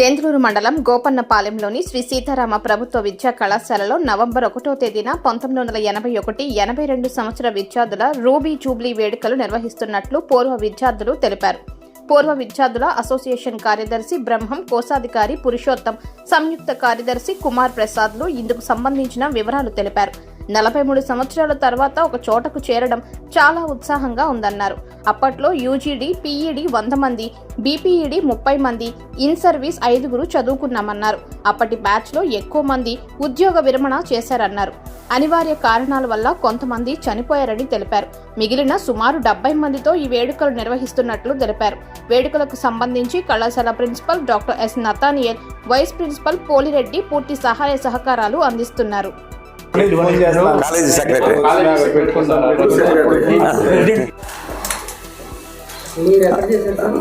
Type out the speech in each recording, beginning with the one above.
తెంద్రూరు మండలం గోపన్నపాలెంలోని శ్రీ సీతారామ ప్రభుత్వ విద్యా కళాశాలలో నవంబర్ ఒకటో తేదీన పంతొమ్మిది వందల ఎనభై ఒకటి ఎనభై రెండు సంవత్సర విద్యార్థుల రూబీ జూబ్లీ వేడుకలు నిర్వహిస్తున్నట్లు పూర్వ విద్యార్థులు తెలిపారు. పూర్వ విద్యార్థుల అసోసియేషన్ కార్యదర్శి బ్రహ్మం కోశాధికారి పురుషోత్తం సంయుక్త కార్యదర్శి కుమార్ ప్రసాద్లు ఇందుకు సంబంధించిన వివరాలు తెలిపారు. నలభై మూడు సంవత్సరాల తర్వాత ఒక చోటకు చేరడం చాలా ఉత్సాహంగా ఉందన్నారు. అప్పట్లో యూజీడీ పీఈడీ వంద మంది బీపీఈడీ ముప్పై మంది ఇన్ సర్వీస్ ఐదుగురు చదువుకున్నామన్నారు. అప్పటి బ్యాచ్లో ఎక్కువ మంది ఉద్యోగ విరమణ చేశారన్నారు. అనివార్య కారణాల వల్ల కొంతమంది చనిపోయారని తెలిపారు. మిగిలిన సుమారు డెబ్బై మందితో ఈ వేడుకలు నిర్వహిస్తున్నట్లు తెలిపారు. వేడుకలకు సంబంధించి కళాశాల principal doctor S. Nathaniel vice principal Polireddy పూర్తి సహాయ సహకారాలు అందిస్తున్నారు. కాలేజీ సెక్రటరీ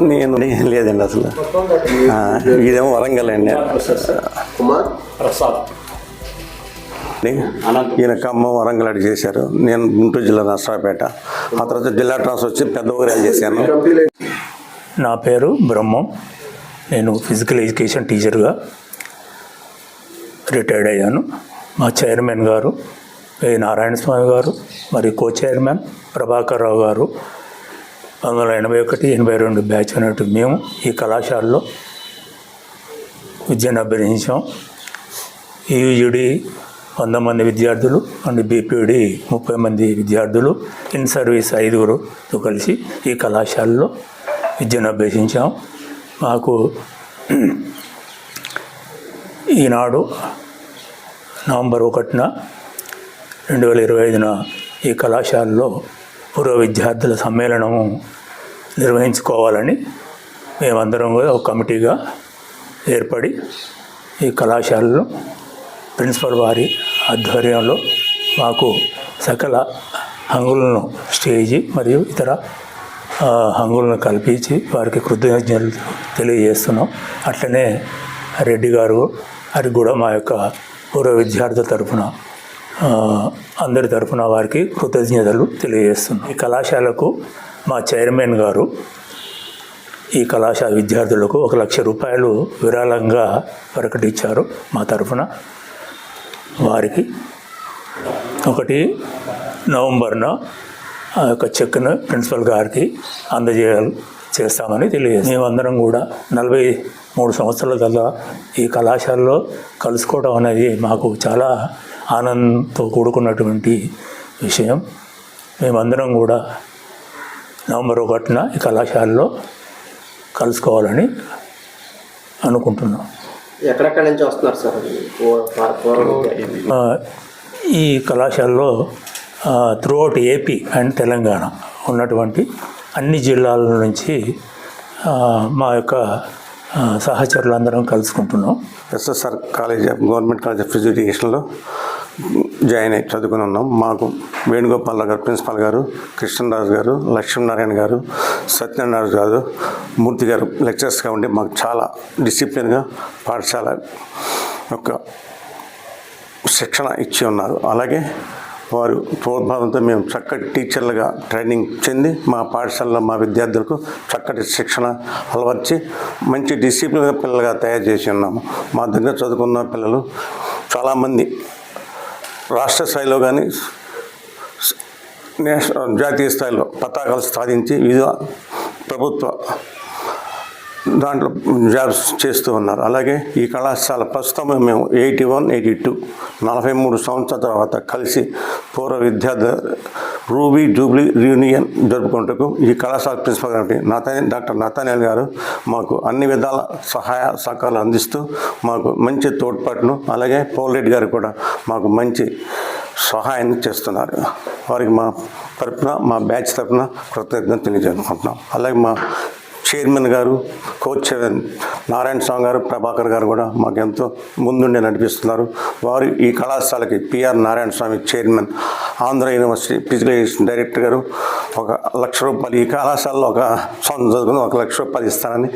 నేను లేదండి అసలు. ఆ, ఇదేమో వరంగల్ అండి. కుమార్? ఈయన ఖమ్మం వరంగల్ అడి చేశారు. నేను గుంటూరు జిల్లా నర్సరాపేట ఆ తర్వాత జిల్లా ట్రాన్స్ఫర్ వచ్చి పెద్ద ఊరేలు చేశాను. నా పేరు బ్రహ్మం. నేను ఫిజికల్ ఎడ్యుకేషన్ టీచర్గా రిటైర్డ్ అయ్యాను. మా చైర్మన్ గారు ఏ నారాయణ స్వామి గారు మరియు కో చైర్మన్ ప్రభాకర్ రావు గారు పంతొమ్మిది వందల ఎనభై ఒకటి ఎనభై రెండు బ్యాచ్ అనేటు మేము ఈ కళాశాలలో విద్యను అభ్యసించాం. ఈయుడి వంద మంది విద్యార్థులు అండ్ బీపీడి ముప్పై మంది విద్యార్థులు ఇన్ సర్వీస్ ఐదుగురుతో కలిసి ఈ కళాశాలలో విద్యను అభ్యసించాం. మాకు ఈనాడు నవంబర్ ఒకటిన రెండు వేల ఇరవై ఐదున ఈ కళాశాలలో పూర్వ విద్యార్థుల సమ్మేళనము నిర్వహించుకోవాలని మేమందరం కూడా ఒక కమిటీగా ఏర్పడి ఈ కళాశాలలో ప్రిన్సిపల్ వారి ఆధ్వర్యంలో మాకు సకల హంగులను స్టేజి మరియు ఇతర హంగులను కల్పించి వారికి కృతజ్ఞతలు తెలియజేస్తున్నాం. అట్లనే రెడ్డి గారు అది కూడా మా యొక్క పూర్వ విద్యార్థుల తరఫున అందరి తరఫున వారికి కృతజ్ఞతలు తెలియజేస్తున్నాం. ఈ కళాశాలకు మా చైర్మన్ గారు ఈ కళాశాల విద్యార్థులకు ఒక లక్ష రూపాయలు విరాళంగా ప్రకటించారు మా తరఫున వారికి ఒకటి నవంబర్న ఆ యొక్క చెక్ను ప్రిన్సిపల్ గారికి అందజేయాలి చేస్తామని తెలియజేస్తాం మేమందరం కూడా నలభై మూడు సంవత్సరాల కల్లా ఈ కళాశాలలో కలుసుకోవడం అనేది మాకు చాలా ఆనందంతో కూడుకున్నటువంటి విషయం. మేమందరం కూడా నవంబర్ ఒకటిన ఈ కళాశాలలో కలుసుకోవాలని అనుకుంటున్నాం. ఎక్కడెక్కడి నుంచి వస్తున్నారు సార్? ఈ కళాశాలలో త్రూఅవుట్ ఏపీ అండ్ తెలంగాణ ఉన్నటువంటి అన్ని జిల్లాల నుంచి మా యొక్క సహచరులు అందరం కలుసుకుంటున్నాం. SSR college of government college of ఎడ్యుకేషన్లో జాయిన్ అయ్యి చదువుకుని ఉన్నాం. మాకు వేణుగోపాల్ గారు ప్రిన్సిపాల్ గారు కృష్ణరాజు గారు లక్ష్మీనారాయణ గారు సత్యనారాయణ గారు మూర్తి గారు లెక్చరర్స్గా ఉండి మాకు చాలా డిసిప్లిన్గా పాఠశాల యొక్క శిక్షణ ఇచ్చి ఉన్నారు. అలాగే వారు ప్రోద్భావంతో మేము చక్కటి టీచర్లుగా ట్రైనింగ్ చెంది మా పాఠశాలలో మా విద్యార్థులకు చక్కటి శిక్షణ అలవర్చి మంచి డిసిప్లిన్ పిల్లలుగా తయారు చేసి ఉన్నాము. మా దగ్గర చదువుకున్న పిల్లలు చాలామంది రాష్ట్ర స్థాయిలో కానీ నేషనల్ జాతీయ స్థాయిలో పతాకాలు సాధించి వివిధ ప్రభుత్వ దాంట్లో జాబ్స్ చేస్తూ ఉన్నారు. అలాగే ఈ కళాశాల ప్రస్తుతం మేము ఎయిటీ వన్ ఎయిటీ టూ నలభై మూడు సంవత్సరాల తర్వాత కలిసి పూర్వ విద్యార్థి రూబీ జూబ్లీ రీయూనియన్ జరుపుకుంటూ ఈ కళాశాల ప్రిన్సిపల్ గారి నతాని డాక్టర్ నతానియల్ గారు మాకు అన్ని విధాల సహాయ సహకారాలు అందిస్తూ మాకు మంచి తోడ్పాటును అలాగే పోలరెడ్డి గారు కూడా మాకు మంచి సహాయాన్ని చేస్తున్నారు. వారికి మా తరపున మా బ్యాచ్ తరపున కృతజ్ఞత తెలియజేసుకుంటున్నాం. అలాగే మా చైర్మన్ గారు కోచ్ నారాయణ స్వామి గారు ప్రభాకర్ గారు కూడా మాకెంతో ముందుండి నడిపిస్తున్నారు. వారు ఈ కళాశాలకి PR Narayana Swamy chairman Andhra university physical education director గారు ఒక లక్ష రూపాయలు ఈ కళాశాలలో ఒక సంవత్సరం చదువుకుని ఒక లక్ష రూపాయలు ఇస్తానని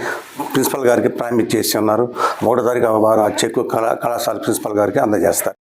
ప్రిన్సిపల్ గారికి ప్రామిస్ చేసి ఉన్నారు. ఒకటో తారీఖు వారు ఆ చెక్కు కళా కళాశాల ప్రిన్సిపల్ గారికి అందజేస్తారు.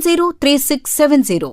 703670.